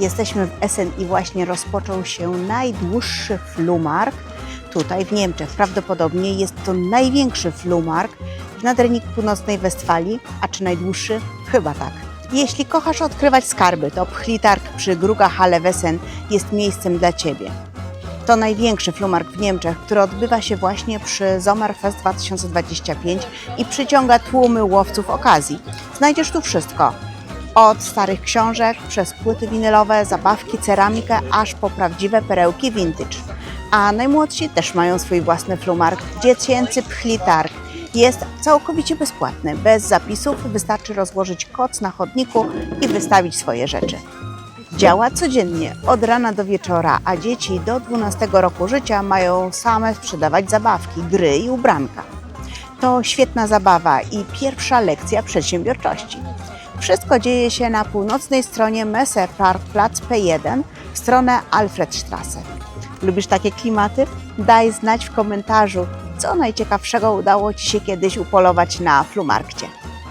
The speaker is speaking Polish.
Jesteśmy w Essen i właśnie rozpoczął się najdłuższy flumark tutaj w Niemczech. Prawdopodobnie jest to największy flumark w nadrenii północnej Westfalii, a czy najdłuższy? Chyba tak. Jeśli kochasz odkrywać skarby, to Pchlitark przy Gruga Halle Wesen jest miejscem dla Ciebie. To największy flumark w Niemczech, który odbywa się właśnie przy Sommerfest 2025 i przyciąga tłumy łowców okazji. Znajdziesz tu wszystko. Od starych książek, przez płyty winylowe, zabawki, ceramikę, aż po prawdziwe perełki vintage. A najmłodsi też mają swój własny flumark, dziecięcy Pchlitark. Jest całkowicie bezpłatny, bez zapisów, wystarczy rozłożyć koc na chodniku i wystawić swoje rzeczy. Działa codziennie, od rana do wieczora, a dzieci do 12 roku życia mają same sprzedawać zabawki, gry i ubranka. To świetna zabawa i pierwsza lekcja przedsiębiorczości. Wszystko dzieje się na północnej stronie Messe Parkplatz P1 w stronę Alfredstrasse. Lubisz takie klimaty? Daj znać w komentarzu, co najciekawszego udało Ci się kiedyś upolować na Flumarkcie.